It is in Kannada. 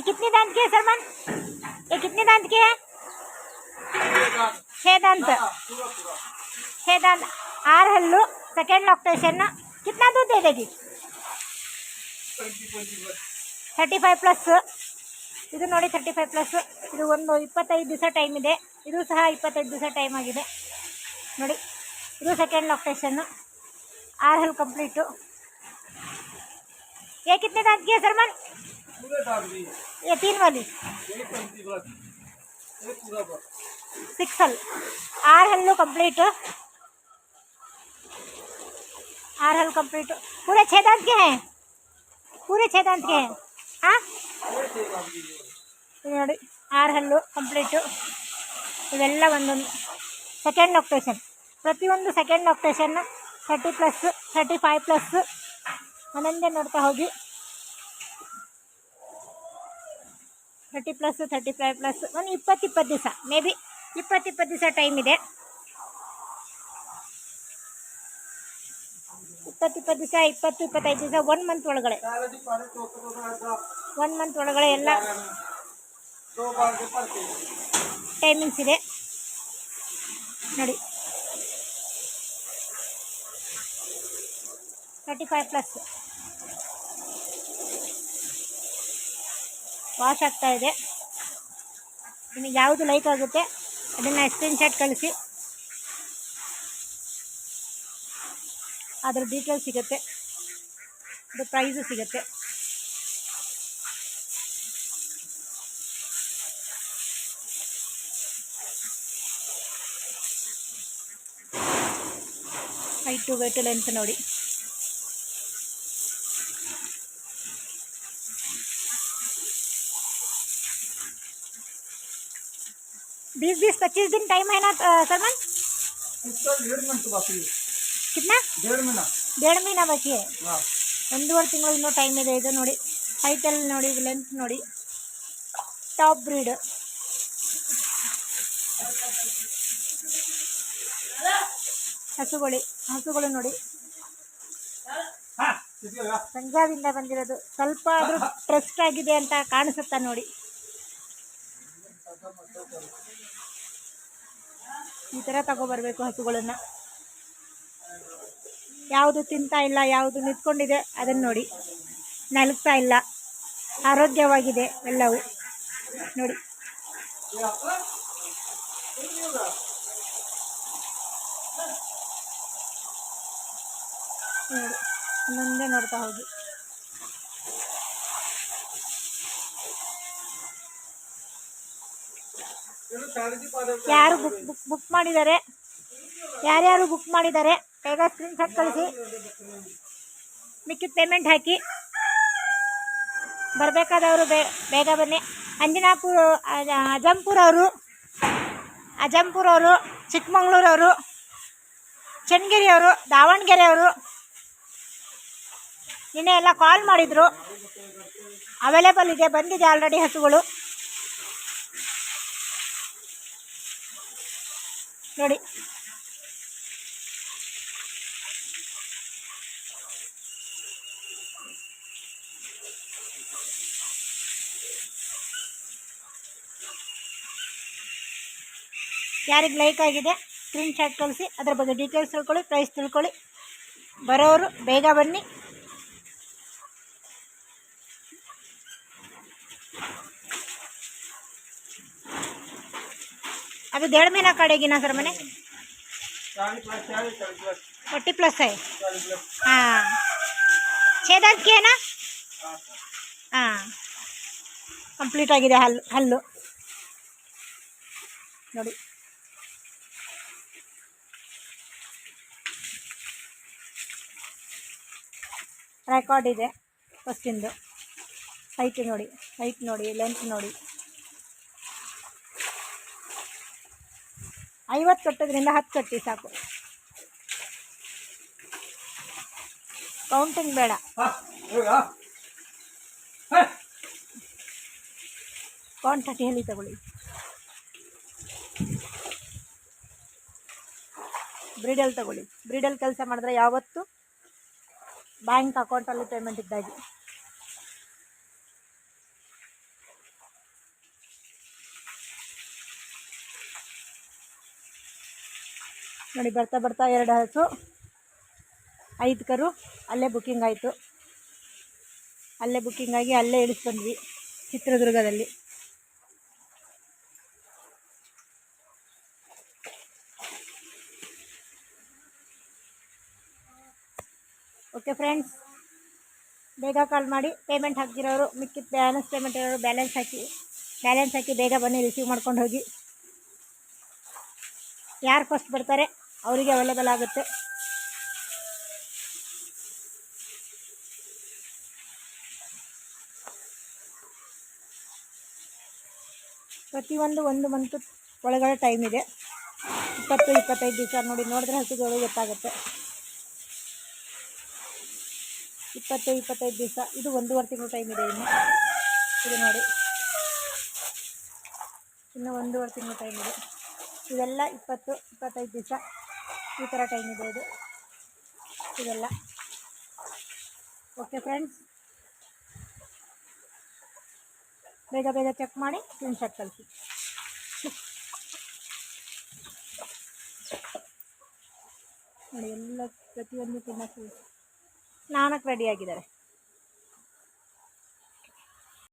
ये कितने दांत के है सलमान ये कितने दांत के है छह दांत छह दांत ಆರು ಹಲ್ಲು ಸೆಕೆಂಡ್ ಲಾಕ್ಟೇಷನ್ ಕಿತ್ನಾ दूध दे देगी ಥರ್ಟಿ ಫೈವ್ ಪ್ಲಸ್ ಇದು ನೋಡಿ ಥರ್ಟಿ ಫೈವ್ ಪ್ಲಸ್ ಇದು ಒಂದು ಇಪ್ಪತ್ತೈದು ದಿವಸ ಟೈಮ್ ಇದೆ ಇದು ಸಹ ಇಪ್ಪತ್ತೈದು ದಿವಸ ಟೈಮ್ ಆಗಿದೆ ನೋಡಿ ಇದು ಸೆಕೆಂಡ್ ಲಾಕ್ಟೇಷನ್ನು ಆರು ಹಲ್ ಕಂಪ್ಲೀಟು ये कितने दांत ये तीन वाली। पिक्सल आर हल लो कंप्लीट आर हल कंप्लीट पूरे छः दांत के हैं। पूरे छः दांत के हैं। हाँ? आर हल लो कंप्लीट इवेला बंद सेकेंड ऑक्टेशन प्रतियो second ऑक्टेशन thirty plus thirty five plus मन नोड़ता होगी thirty plus thirty five plus ಒಂದು ಇಪ್ಪತ್ತು ಇಪ್ಪತ್ತು ದಿವಸ ಮೇ ಬಿ ಇಪ್ಪತ್ತು ಇಪ್ಪತ್ತು ದಿವಸ ಟೈಮ್ ಇದೆ. ಇಪ್ಪತ್ತು ಇಪ್ಪತ್ತು ದಿವಸ, ಇಪ್ಪತ್ತು, ಇಪ್ಪತ್ತೈದು ದಿವಸ ಒನ್ ಮಂತ್ ಒಳಗಡೆ. ಒನ್ ಮಂತ್ ಒಳಗಡೆ ಎಲ್ಲ ಟೈಮಿಂಗ್ಸ್ ಇದೆ. ನೋಡಿ. ತರ್ಟಿ ಫೈವ್ ಪ್ಲಸ್ ವಾಶ್ ಆಗ್ತಾ ಇದೆ. ನಿಮಗೆ ಯಾವುದು ಲೈಕ್ ಆಗುತ್ತೆ, ಅದನ್ನು ಸ್ಕ್ರೀನ್ಶಾಟ್ ಕಳಿಸಿ. ಅದರ ಡೀಟೇಲ್ಸ್ ಸಿಗುತ್ತೆ ಅದು ಪ್ರೈಸು ಸಿಗುತ್ತೆ. ಹೈಟು ವೇಟ್ ಲೆಂತ್ ನೋಡಿ. बीस बीस पच्चीस दिन टाइम है ना अ, सलमान इसका डेढ़ मिनट बाकी है कितना डेढ़ महीना डेढ़ महीना बाकी है हाँ ಒಂದೂವರೆ ತಿಂಗಳು ಇನ್ನೂ ಟೈಮ್ ಇದೆ ಇದು ನೋಡಿ ಹೈಟಲ್ಲಿ ನೋಡಿ ಲೆಂತ್ ನೋಡಿ ಟಾಪ್ ಬ್ರೀಡ್ ಹಸುಗಳು ಹಸುಗಳು ನೋಡಿ हाँ किसी का ಪಂಜಾಬಿಂದ ಬಂದಿರೋದು ಸ್ವಲ್ಪ ಆದರೂ ಟ್ರಸ್ಟ್ ಆಗಿದೆ ಅಂತ ಕಾಣಿಸುತ್ತಾ ನೋಡಿ ಈ ಥರ ತಗೋಬರ್ಬೇಕು ಹಸುಗಳನ್ನು. ಯಾವುದು ತಿಂತಾ ಇಲ್ಲ, ಯಾವುದು ನಿಂತ್ಕೊಂಡಿದೆ ಅದನ್ನು ನೋಡಿ. ನಲಗ್ತಾ ಇಲ್ಲ. ಆರೋಗ್ಯವಾಗಿದೆ ಎಲ್ಲವೂ. ನೋಡಿ. ನೋಡಿ. ಮುಂದೆ ನೋಡ್ತಾ ಹೋಗಿ. ಯಾರು ಬುಕ್ ಬುಕ್ ಬುಕ್ ಮಾಡಿದ್ದಾರೆ? ಯಾರ್ಯಾರು ಬುಕ್ ಮಾಡಿದ್ದಾರೆ? ಬೇಗ ಸ್ಕ್ರೀನ್ಶಾಟ್ ಕಳಿಸಿ. ಮಿಕ್ಕಿದ ಪೇಮೆಂಟ್ ಹಾಕಿ. ಬರಬೇಕಾದವರು ಬೇಗ ಬನ್ನಿ. ಅಂಜನಾಪುರ, ಅಜ- ಅಜಂಪುರ ಅವರು ಅಜಂಪುರ ಅವರು ಚಿಕ್ಕಮಂಗ್ಳೂರವರು, ಚನ್ನಗಿರಿಯವರು, ದಾವಣಗೆರೆಯವರು, ನಿನ್ನೆ ಎಲ್ಲ ಕಾಲ್ ಮಾಡಿದರು. ಅವೈಲೇಬಲ್ ಇದೆ, ಬಂದಿದೆ ಆಲ್ರೆಡಿ ಹಸುಗಳು. ನೋಡಿ. ಯಾರಿಗೆ ಲೈಕ್ ಆಗಿದೆ ಸ್ಕ್ರೀನ್ಶಾಟ್ ಕಳಿಸಿ, ಅದರ ಬಗ್ಗೆ ಡೀಟೇಲ್ಸ್ ತಿಳ್ಕೊಳ್ಳಿ ಪ್ರೈಸ್ ತಿಳ್ಕೊಳ್ಳಿ. ಬರೋರು ಬೇಗ ಬನ್ನಿ. अभी डेढ़ महीना कड़ेगी ना सर मैंने चालीस प्लस चालीस चालीस प्लस फोर्टी प्लस है चालीस प्लस हाँ छः दांत की है ना हाँ सर ಹಾಂ ಕಂಪ್ಲೀಟ್ ಆಗಿದೆ ಹಲ್ಲು ಹಲ್ಲು ನೋಡಿ ರೆಕಾರ್ಡ್ ಇದೆ ಫಸ್ಟಿಂದು ಹೈಟ್ ನೋಡಿ ಹೈಟ್ ನೋಡಿ ಲೆಂತ್ ನೋಡಿ ಐವತ್ತು ಕಟ್ಟೋದ್ರಿಂದ ಹತ್ತು ಕಟ್ಟಿ ಸಾಕು. ಕೌಂಟಿಂಗ್ ಬೇಡ. ಕ್ವಾಂಟಿಟಿಯಲ್ಲಿ ತಗೊಳ್ಳಿ? ಬ್ರಿಡಲ್ ತಗೊಳ್ಳಿ. ಬ್ರಿಡಲ್ ಕೆಲಸ ಮಾಡಿದ್ರೆ ಯಾವತ್ತು? ಬ್ಯಾಂಕ್ ಅಕೌಂಟಲ್ಲಿ ಪೇಮೆಂಟ್ ಇದ್ದಾಗಿ. ನೋಡಿ ಬರ್ತಾ ಬರ್ತಾ ಎರಡು ಹಸು, ಐದು ಕರು, ಅಲ್ಲೇ ಬುಕ್ಕಿಂಗ್ ಆಯಿತು. ಅಲ್ಲೇ ಬುಕ್ಕಿಂಗ್ ಆಗಿ ಅಲ್ಲೇ ಇಳಿಸ್ಬಂದ್ವಿ ಚಿತ್ರದುರ್ಗದಲ್ಲಿ. ಓಕೆ ಫ್ರೆಂಡ್ಸ್ ಬೇಗ ಕಾಲ್ ಮಾಡಿ ಪೇಮೆಂಟ್ ಹಾಕ್ತಿರೋರು, ಮಿಕ್ಕಿದ ಬ್ಯಾಲೆನ್ಸ್ ಪೇಮೆಂಟ್ ಇರೋರು ಬ್ಯಾಲೆನ್ಸ್ ಹಾಕಿ ಬ್ಯಾಲೆನ್ಸ್ ಹಾಕಿ ಬೇಗ ಬನ್ನಿ ರಿಸೀವ್ ಮಾಡ್ಕೊಂಡು ಹೋಗಿ. ಯಾರು ಫಸ್ಟ್ ಬರ್ತಾರೆ? ಅವರಿಗೆ ಅವೈಲೇಬಲ್ ಆಗುತ್ತೆ. ಪ್ರತಿಯೊಂದು ಒಂದು ಮಂತ್ ಒಳಗಡೆ ಟೈಮ್ ಇದೆ. ಇಪ್ಪತ್ತು, ಇಪ್ಪತ್ತೈದು ದಿವಸ ನೋಡಿ, ನೋಡಿದ್ರೆ ಹಸುಗಳು ಗೊತ್ತಾಗುತ್ತೆ. ಇಪ್ಪತ್ತು, ಇಪ್ಪತ್ತೈದು ದಿವಸ, ಇದು ಒಂದೂವರೆ ತಿಂಗಳು ಟೈಮ್ ಇದೆ ಇನ್ನು. ಇದು ನೋಡಿ. ಇನ್ನು ಒಂದೂವರೆ ತಿಂಗಳು ಟೈಮ್ ಇದೆ. ಇವೆಲ್ಲ ಇಪ್ಪತ್ತು, ಇಪ್ಪತ್ತೈದು ದಿವಸ. ಈ ಥರ ಟೈಮ್ ಇದೆ ಇದು. ಇದೆಲ್ಲ. ಓಕೆ ಫ್ರೆಂಡ್ಸ್ ಬೇಗ ಬೇಗ ಚೆಕ್ ಮಾಡಿ ಸ್ಕ್ರೀನ್ಶಾಟ್ ಕಳಿಸಿ. ನೋಡಿ, ಎಲ್ಲ ಪ್ರತಿಯೊಂದು ಸ್ನಾನಕ್ಕೆ ರೆಡಿ ಆಗಿದ್ದಾರೆ.